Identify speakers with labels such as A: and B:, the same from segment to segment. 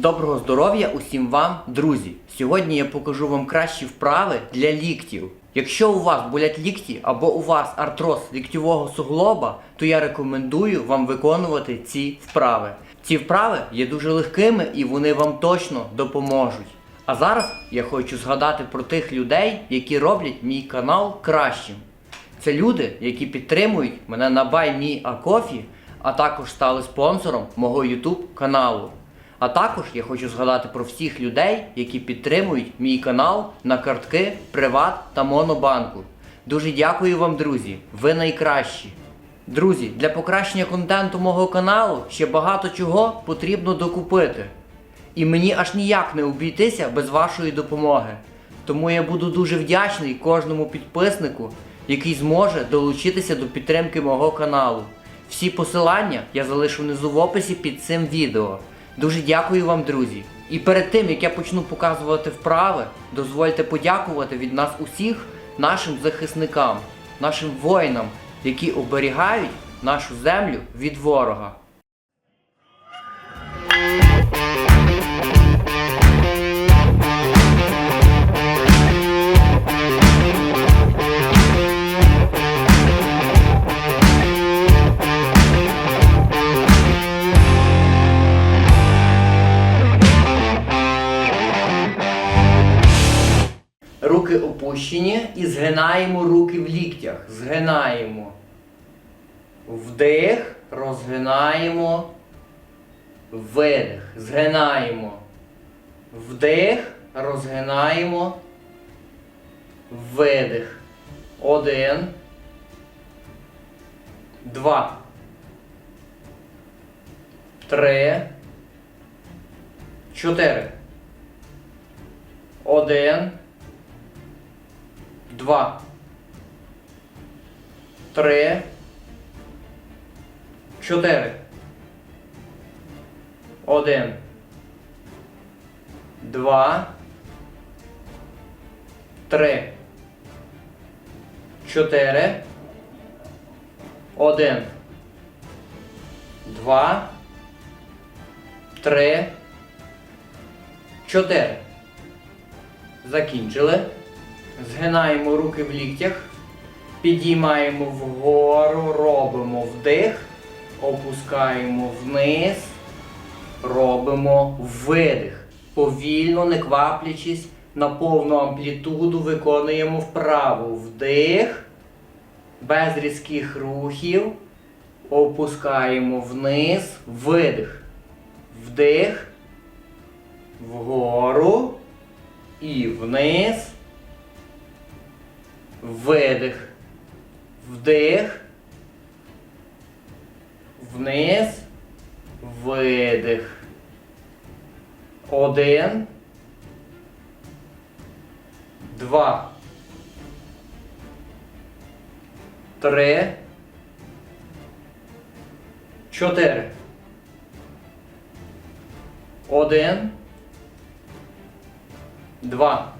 A: Доброго здоров'я усім вам, друзі! Сьогодні я покажу вам кращі вправи для ліктів. Якщо у вас болять лікті або у вас артроз ліктьового суглоба, то я рекомендую вам виконувати ці вправи. Ці вправи є дуже легкими і вони вам точно допоможуть. А зараз я хочу згадати про тих людей, які роблять мій канал кращим. Це люди, які підтримують мене на BuyMeACoffee, а також стали спонсором мого YouTube каналу. А також я хочу згадати про всіх людей, які підтримують мій канал на картки Приват та Монобанку. Дуже дякую вам, друзі! Ви найкращі! Друзі, для покращення контенту мого каналу ще багато чого потрібно докупити. І мені аж ніяк не обійтися без вашої допомоги. Тому я буду дуже вдячний кожному підписнику, який зможе долучитися до підтримки мого каналу. Всі посилання я залишу внизу в описі під цим відео. Дуже дякую вам, друзі. І перед тим як я почну показувати вправи, дозвольте подякувати від нас усіх нашим захисникам, нашим воїнам, які оберігають нашу землю від ворога. Опущені і згинаємо руки в ліктях. Згинаємо. Вдих, розгинаємо. Видих. Згинаємо. Вдих, розгинаємо. Видих. Один. Два. Три. Чотири. Один. Два. Три. Чотири. Один. Два. Три. Чотири. Один. Два. Три. Чотири. Закінчили. Згинаємо руки в ліктях, підіймаємо вгору, робимо вдих, опускаємо вниз, робимо видих. Повільно, не кваплячись, на повну амплітуду виконуємо вправу. Вдих, без різких рухів. Опускаємо вниз, видих. Вдих, вгору і вниз. Видих. Вдих. Вниз. Видих. Один. Два. Три. Чотири. Один. Два.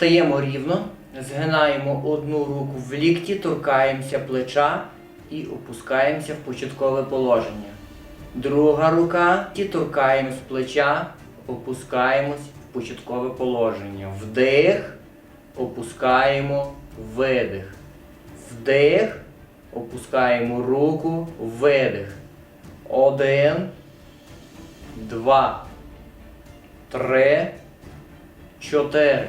A: Стаємо рівно, згинаємо одну руку в лікті, торкаємося плеча і опускаємося в початкове положення. Друга рука і торкаємось плеча, опускаємось в початкове положення. Вдих, опускаємо, видих. Вдих, опускаємо руку, видих. Один, два, три, чотири.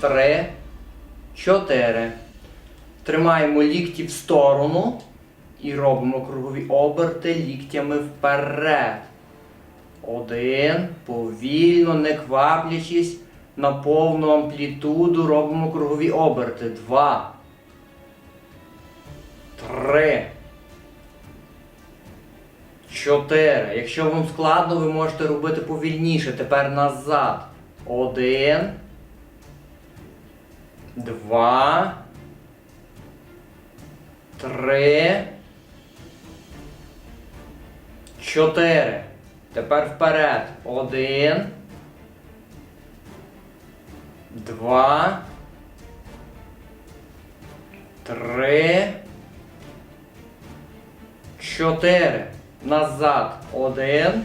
A: три, чотири. Тримаємо лікті в сторону і робимо кругові оберти ліктями вперед. Один. Повільно, не кваплячись, на повну амплітуду робимо кругові оберти. Два. Три. Чотири. Якщо вам складно, ви можете робити повільніше. Тепер назад. Один. Два. Три. Чотири. Тепер вперед. Один. Два. Три. Чотири. Назад. Один.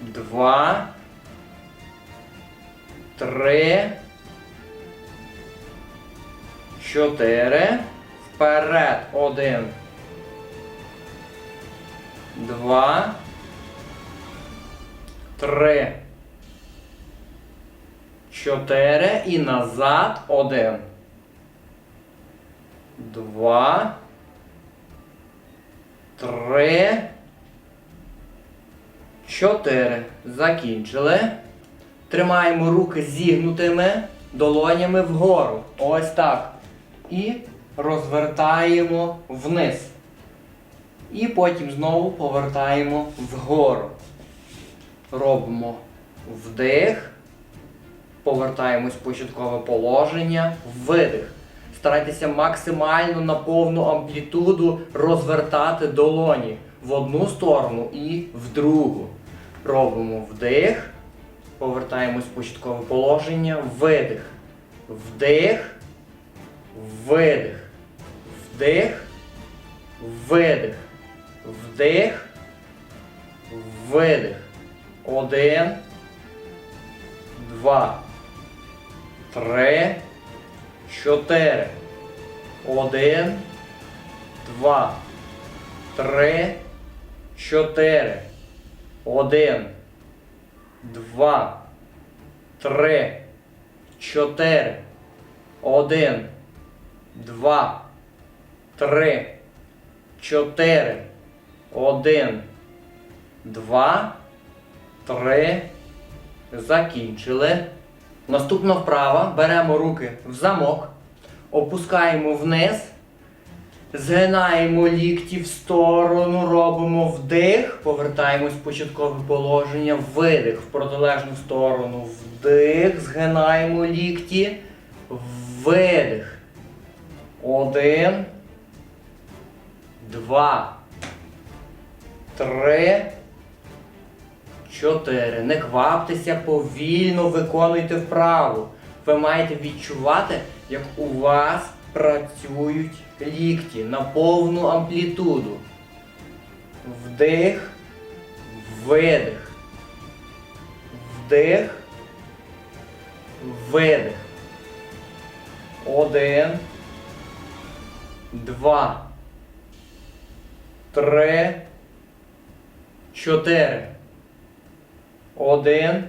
A: Два. Три. Чотири. Вперед. Один. Два. Три. Чотири. І назад. Один. Два. Три. Чотири. Закінчили. Тримаємо руки зігнутими долонями вгору. Ось так. І розвертаємо вниз. І потім знову повертаємо вгору. Робимо вдих. Повертаємось в початкове положення. Видих. Старайтеся максимально на повну амплітуду розвертати долоні в одну сторону і в другу. Робимо вдих. Повертаємось в початкове положення. Видих. Вдих. Видих. Вдих. Видих. Вдих. Видих. Один. Два. Три. Чотири. Один. Два. Три. Чотири. Один. Два. Три. Чотири. Один. Два. Три. Чотири. Один. Два. Три. Закінчили. Наступна вправа. Беремо руки в замок. Опускаємо вниз. Згинаємо лікті в сторону, робимо вдих, повертаємось в початкове положення, видих в протилежну сторону, вдих, згинаємо лікті, видих. Один, два, три, чотири. Не кваптеся, повільно виконуйте вправу. Ви маєте відчувати, як у вас працюють лікті на повну амплітуду. Вдих, видих. Вдих, видих. Один, два, три, чотири. Один,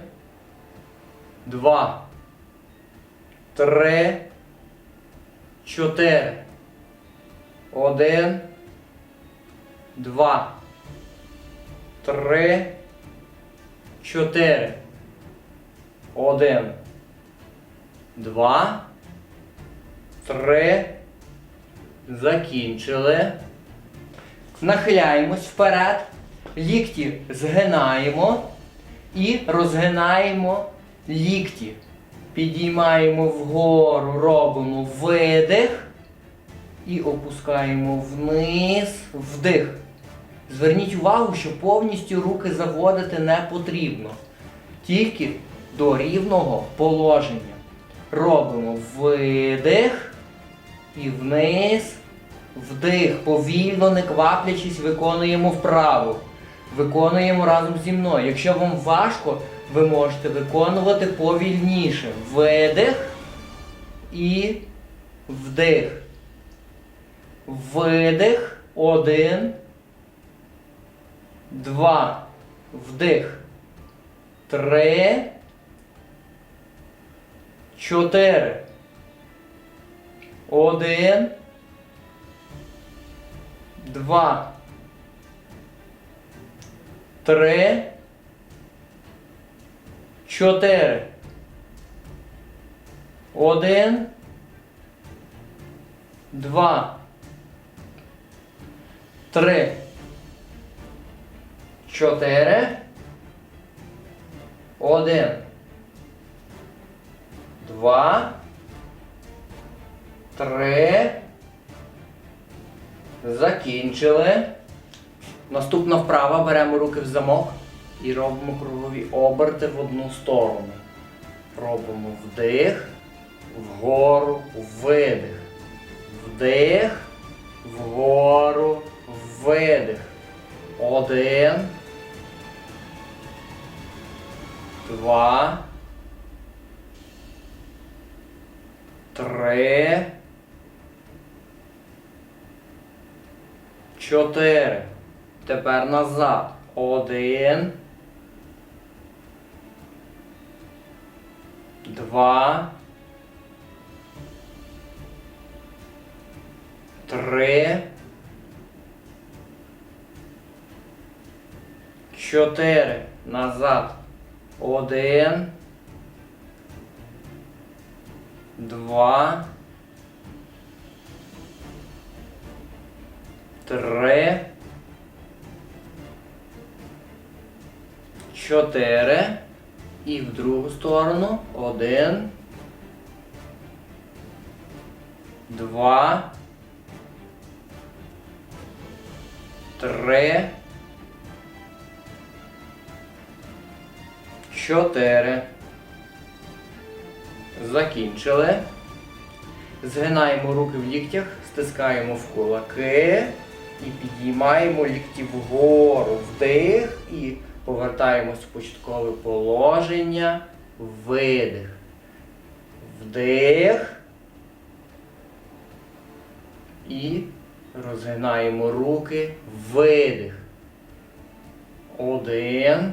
A: два, три, чотири. Один, два, три, чотири. Один, два, три. Закінчили. Нахиляємось вперед. Лікті згинаємо і розгинаємо лікті. Підіймаємо вгору, робимо видих і опускаємо вниз, вдих. Зверніть увагу, що повністю руки заводити не потрібно. Тільки до рівного положення. Робимо видих і вниз, вдих. Повільно, не кваплячись, виконуємо вправу. Виконуємо разом зі мною. Якщо вам важко, ви можете виконувати повільніше. Видих і вдих. Видих. Один, Два. Вдих. Три. Чотири. Один. Два. Три. Чотири. Один. Два. Три. Чотири. Один. Два. Три. Закінчили. Наступна вправа беремо руки в замок і робимо кругові оберти в одну сторону. Робимо вдих, вгору, видих. Вдих, вгору. Один. Два. Три. Чотири. Тепер назад. Один. Два. Три. Чотири. Назад. Один. Два. Три. Чотири. І в другу сторону. Один. Два. Три. Чотири. Закінчили. Згинаємо руки в ліктях, стискаємо в кулаки і підіймаємо лікті вгору. Вдих і повертаємось в початкове положення. Видих. Вдих. І розгинаємо руки. Видих. Один.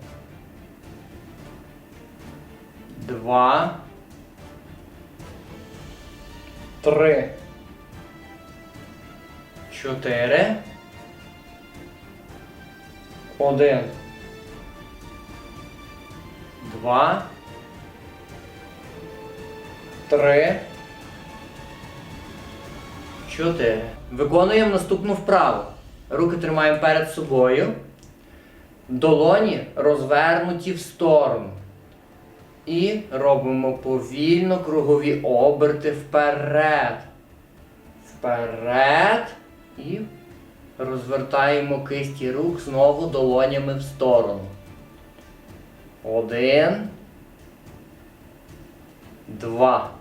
A: Два. Три. Чотири. Один. Два. Три. Чотири. Виконуємо наступну вправу. Руки тримаємо перед собою. Долоні розвернуті в сторону. І робимо повільно кругові оберти вперед. Вперед. І розвертаємо кисті рук знову долонями в сторону. Один. Два.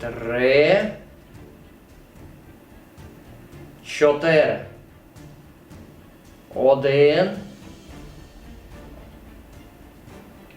A: Три. Чотири. Один.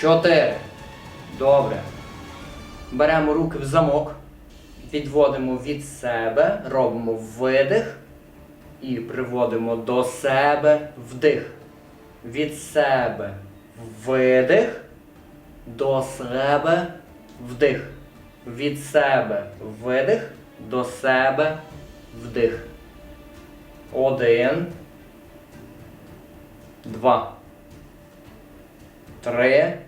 A: Чотири. Добре. Беремо руки в замок. Відводимо від себе. Робимо видих. І приводимо до себе вдих. Від себе видих. До себе вдих. Від себе видих. До себе вдих. Один. Два. Три.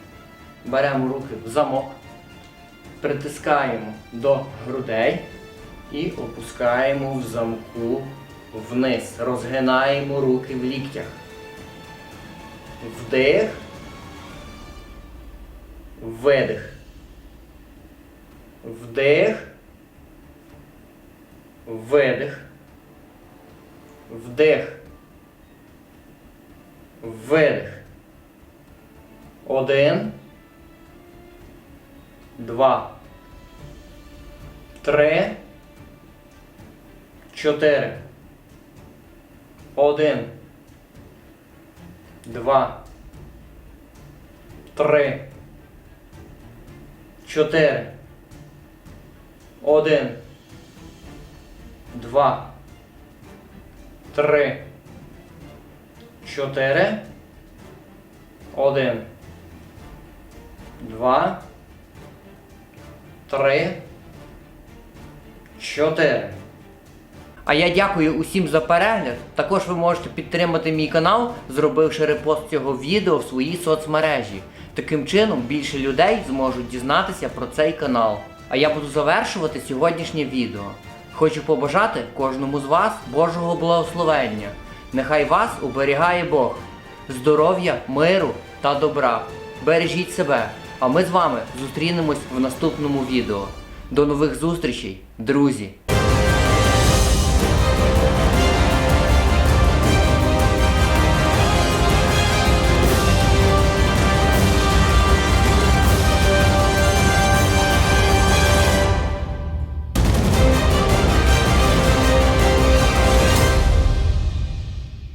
A: Беремо руки в замок. Притискаємо до грудей і опускаємо в замку вниз. Розгинаємо руки в ліктях. Вдих. Видих. Вдих. Видих. Вдих. Видих. Один. Два. Три. Чотири. Один. Два. Три. Чотири. Один. Два. Три. Чотири. Один. Два. Три. Чотири. А я дякую усім за перегляд. Також ви можете підтримати мій канал, зробивши репост цього відео в своїй соцмережі. Таким чином більше людей зможуть дізнатися про цей канал. А я буду завершувати сьогоднішнє відео. Хочу побажати кожному з вас Божого благословення. Нехай вас оберігає Бог, здоров'я, миру та добра. Бережіть себе, а ми з вами зустрінемось в наступному відео. До нових зустрічей, друзі!